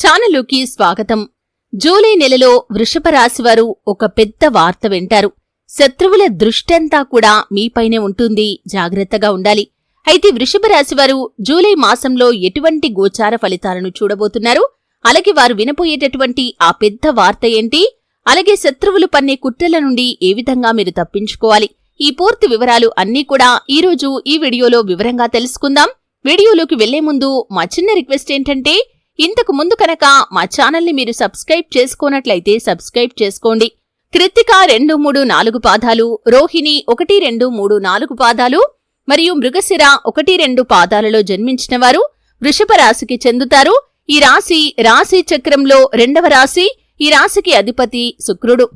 ఛానలుకి స్వాగతం. జూలై నెలలో వృషభ ఒక పెద్ద వార్త వింటారు. శత్రువుల దృష్టంతా కూడా మీపైనే ఉంటుంది. జాగ్రత్తగా ఉండాలి. అయితే వృషభ జూలై మాసంలో ఎటువంటి గోచార ఫలితాలను చూడబోతున్నారు? అలాగే వారు వినపోయేటటువంటి ఆ పెద్ద వార్త ఏంటి? అలాగే శత్రువులు పన్నే కుట్రల నుండి ఏ విధంగా మీరు తప్పించుకోవాలి? ఈ పూర్తి వివరాలు అన్నీ కూడా ఈరోజు ఈ వీడియోలో వివరంగా తెలుసుకుందాం. వీడియోలోకి వెళ్ళే ముందు మా చిన్న రిక్వెస్ట్ ఏంటంటే ఇంతకు ముందు కనుక మా ఛానల్ని మీరు సబ్స్క్రైబ్ చేసుకోనట్లయితే సబ్స్క్రైబ్ చేసుకోండి. కృత్తిక రెండు మూడు నాలుగు పాదాలు రోహిణి ఒకటి రెండు మూడు నాలుగు పాదాలు మరియు మృగశిర ఒకటి రెండు పాదాలలో జన్మించిన వారు వృషభ రాశికి చెందుతారు. ఈ రాశి రాశి చక్రంలో రెండవ రాశి ఈ రాశికి అధిపతి శుక్రుడు.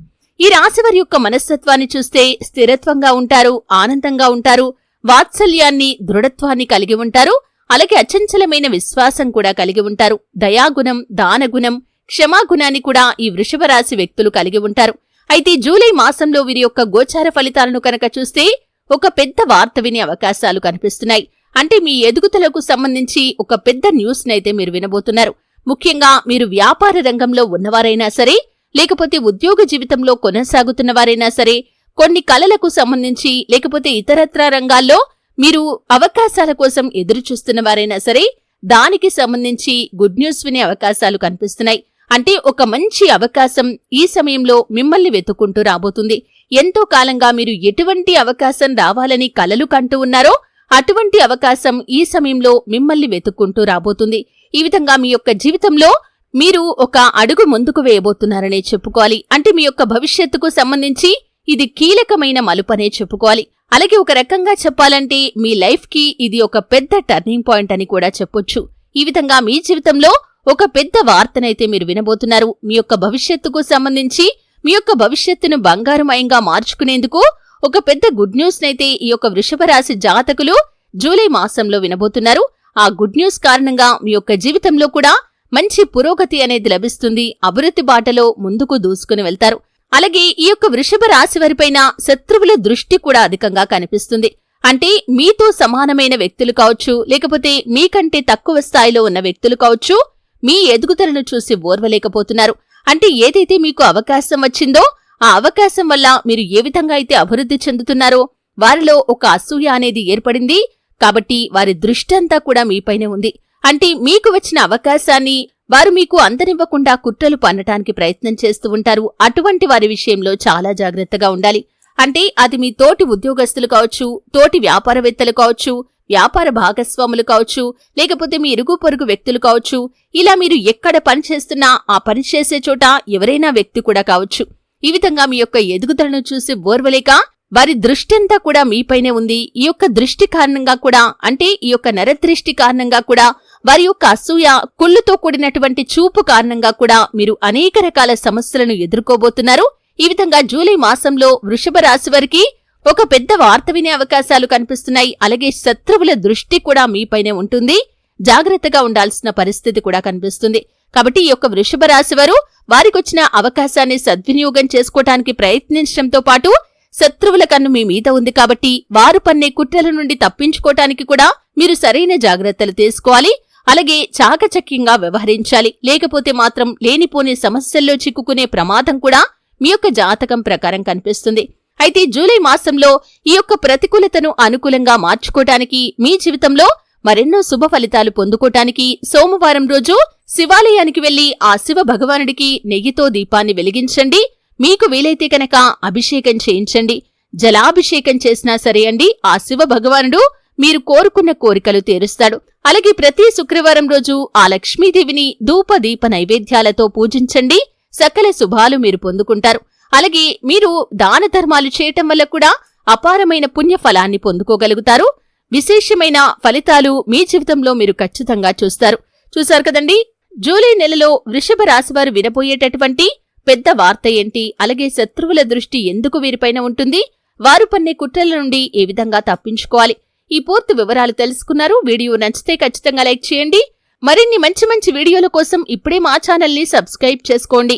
ఈ రాశి వారి యొక్క మనస్తత్వాన్ని చూస్తే స్థిరత్వంగా ఉంటారు ఆనందంగా ఉంటారు వాత్సల్యాన్ని దృఢత్వాన్ని కలిగి ఉంటారు. అలాగే అచంచలమైన విశ్వాసం కూడా కలిగి ఉంటారు. దయాగుణం దానగుణం క్షమాగుణాన్ని కూడా ఈ వృషభరాశి వ్యక్తులు కలిగి ఉంటారు. అయితే జూలై మాసంలో వీరి యొక్క గోచార ఫలితాలను కనుక చూస్తే ఒక పెద్ద వార్త వినే అవకాశాలు కనిపిస్తున్నాయి. అంటే మీ ఎదుగుదలకు సంబంధించి ఒక పెద్ద న్యూస్ నైతే మీరు వినబోతున్నారు. ముఖ్యంగా మీరు వ్యాపార రంగంలో ఉన్నవారైనా సరే లేకపోతే ఉద్యోగ జీవితంలో కొనసాగుతున్న వారైనా సరే కొన్ని కళలకు సంబంధించి లేకపోతే ఇతరత్ర రంగాల్లో మీరు అవకాశాల కోసం ఎదురు చూస్తున్న వారైనా సరే దానికి సంబంధించి గుడ్ న్యూస్ వినే అవకాశాలు కనిపిస్తున్నాయి. అంటే ఒక మంచి అవకాశం ఈ సమయంలో మిమ్మల్ని వెతుక్కుంటూ రాబోతుంది. ఎంతో కాలంగా మీరు ఎటువంటి అవకాశం రావాలని కలలు కంటూ ఉన్నారో అటువంటి అవకాశం ఈ సమయంలో మిమ్మల్ని వెతుక్కుంటూ రాబోతుంది. ఈ విధంగా మీ యొక్క జీవితంలో మీరు ఒక అడుగు ముందుకు వేయబోతున్నారనే చెప్పుకోవాలి. అంటే మీ యొక్క భవిష్యత్తుకు సంబంధించి ఇది కీలకమైన మలుపనే చెప్పుకోవాలి. అలాగే ఒక రకంగా చెప్పాలంటే మీ లైఫ్కి ఇది ఒక పెద్ద టర్నింగ్ పాయింట్ అని కూడా చెప్పొచ్చు. ఈ విధంగా మీ జీవితంలో ఒక పెద్ద వార్తనైతే మీరు వినబోతున్నారు. మీ యొక్క భవిష్యత్తుకు సంబంధించి మీ యొక్క భవిష్యత్తును బంగారుమయంగా మార్చుకునేందుకు ఒక పెద్ద గుడ్ న్యూస్ నైతే ఈ యొక్క వృషభ రాశి జాతకులు జూలై మాసంలో వినబోతున్నారు. ఆ గుడ్ న్యూస్ కారణంగా మీ యొక్క జీవితంలో కూడా మంచి పురోగతి అనేది లభిస్తుంది. అభివృద్ధి బాటలో ముందుకు దూసుకుని వెళ్తారు. అలాగే ఈ యొక్క వృషభ రాశి వారిపైన శత్రువుల దృష్టి కూడా అధికంగా కనిపిస్తుంది. అంటే మీతో సమానమైన వ్యక్తులు కావచ్చు లేకపోతే మీకంటే తక్కువ స్థాయిలో ఉన్న వ్యక్తులు కావచ్చు మీ ఎదుగుదలను చూసి ఓర్వలేకపోతున్నారు. అంటే ఏదైతే మీకు అవకాశం వచ్చిందో ఆ అవకాశం వల్ల మీరు ఏ విధంగా అయితే అభివృద్ధి చెందుతున్నారో వారిలో ఒక అసూయ అనేది ఏర్పడింది. కాబట్టి వారి దృష్టంతా కూడా మీపైనే ఉంది. అంటే మీకు వచ్చిన అవకాశాన్ని వారు మీకు అందనివ్వకుండా కుట్రలు పన్నటానికి ప్రయత్నం చేస్తూ ఉంటారు. అటువంటి వారి విషయంలో చాలా జాగ్రత్తగా ఉండాలి. అంటే అది మీ తోటి ఉద్యోగస్తులు కావచ్చు తోటి వ్యాపారవేత్తలు కావచ్చు వ్యాపార భాగస్వాములు కావచ్చు లేకపోతే మీ ఇరుగు పొరుగు వ్యక్తులు కావచ్చు ఇలా మీరు ఎక్కడ పని చేస్తున్నా ఆ పని చేసే చోట ఎవరైనా వ్యక్తి కూడా కావచ్చు. ఈ విధంగా మీ యొక్క ఎదుగుదలను చూసి ఓర్వలేక వారి దృష్టంతా కూడా మీపైనే ఉంది. ఈ యొక్క దృష్టి కారణంగా కూడా అంటే ఈ యొక్క నరదృష్టి కారణంగా కూడా వారి యొక్క అసూయ కుళ్ళుతో కూడినటువంటి చూపు కారణంగా కూడా మీరు అనేక రకాల సమస్యలను ఎదుర్కోబోతున్నారు. ఈ విధంగా జూలై మాసంలో వృషభ రాశి వారికి ఒక పెద్ద వార్త వినే అవకాశాలు కనిపిస్తున్నాయి. అలాగే శత్రువుల దృష్టి కూడా మీపైనే ఉంటుంది. జాగ్రత్తగా ఉండాల్సిన పరిస్థితి కూడా కనిపిస్తుంది. కాబట్టి ఈ యొక్క వృషభ రాశి వారు వారికొచ్చిన అవకాశాన్ని సద్వినియోగం చేసుకోవటానికి ప్రయత్నించడంతో పాటు శత్రువుల కన్ను మీ మీద ఉంది కాబట్టి వారు పన్నే కుట్రల నుండి తప్పించుకోవటానికి కూడా మీరు సరైన జాగ్రత్తలు తీసుకోవాలి. అలాగే చాకచక్యంగా వ్యవహరించాలి. లేకపోతే మాత్రం లేనిపోని సమస్యల్లో చిక్కుకునే ప్రమాదం కూడా మీ యొక్క జాతకం ప్రకారం కనిపిస్తుంది. అయితే జూలై మాసంలో ఈ యొక్క ప్రతికూలతను అనుకూలంగా మార్చుకోటానికి మీ జీవితంలో మరెన్నో శుభ ఫలితాలు పొందుకోటానికి సోమవారం రోజు శివాలయానికి వెళ్ళి ఆ శివ భగవానుడికి నెయ్యితో దీపాన్ని వెలిగించండి. మీకు వీలైతే కనుక అభిషేకం చేయించండి. జలాభిషేకం చేసినా సరే అండి ఆ శివ భగవానుడు మీరు కోరుకున్న కోరికలు తీరుస్తాడు. అలాగే ప్రతి శుక్రవారం రోజు ఆ లక్ష్మీదేవిని ధూపదీప నైవేద్యాలతో పూజించండి. సకల శుభాలు మీరు పొందుకుంటారు. అలాగే మీరు దాన ధర్మాలు చేయటం వల్ల కూడా అపారమైన పుణ్య ఫలాన్ని పొందుకోగలుగుతారు. విశేషమైన ఫలితాలు మీ జీవితంలో మీరు ఖచ్చితంగా చూస్తారు. చూశారు కదండి? జూలై నెలలో వృషభ రాశివారు వినబోయేటటువంటి పెద్ద వార్త ఏంటి? అలాగే శత్రువుల దృష్టి ఎందుకు వీరిపైన ఉంటుంది? వారు పన్నే కుట్రల నుండి ఏ విధంగా తప్పించుకోవాలి? ఈ పూర్తి వివరాలు తెలుసుకున్నారు. వీడియో నచ్చితే ఖచ్చితంగా లైక్ చేయండి. మరిన్ని మంచి మంచి వీడియోల కోసం ఇప్పుడే మా ఛానల్ని సబ్స్క్రైబ్ చేసుకోండి.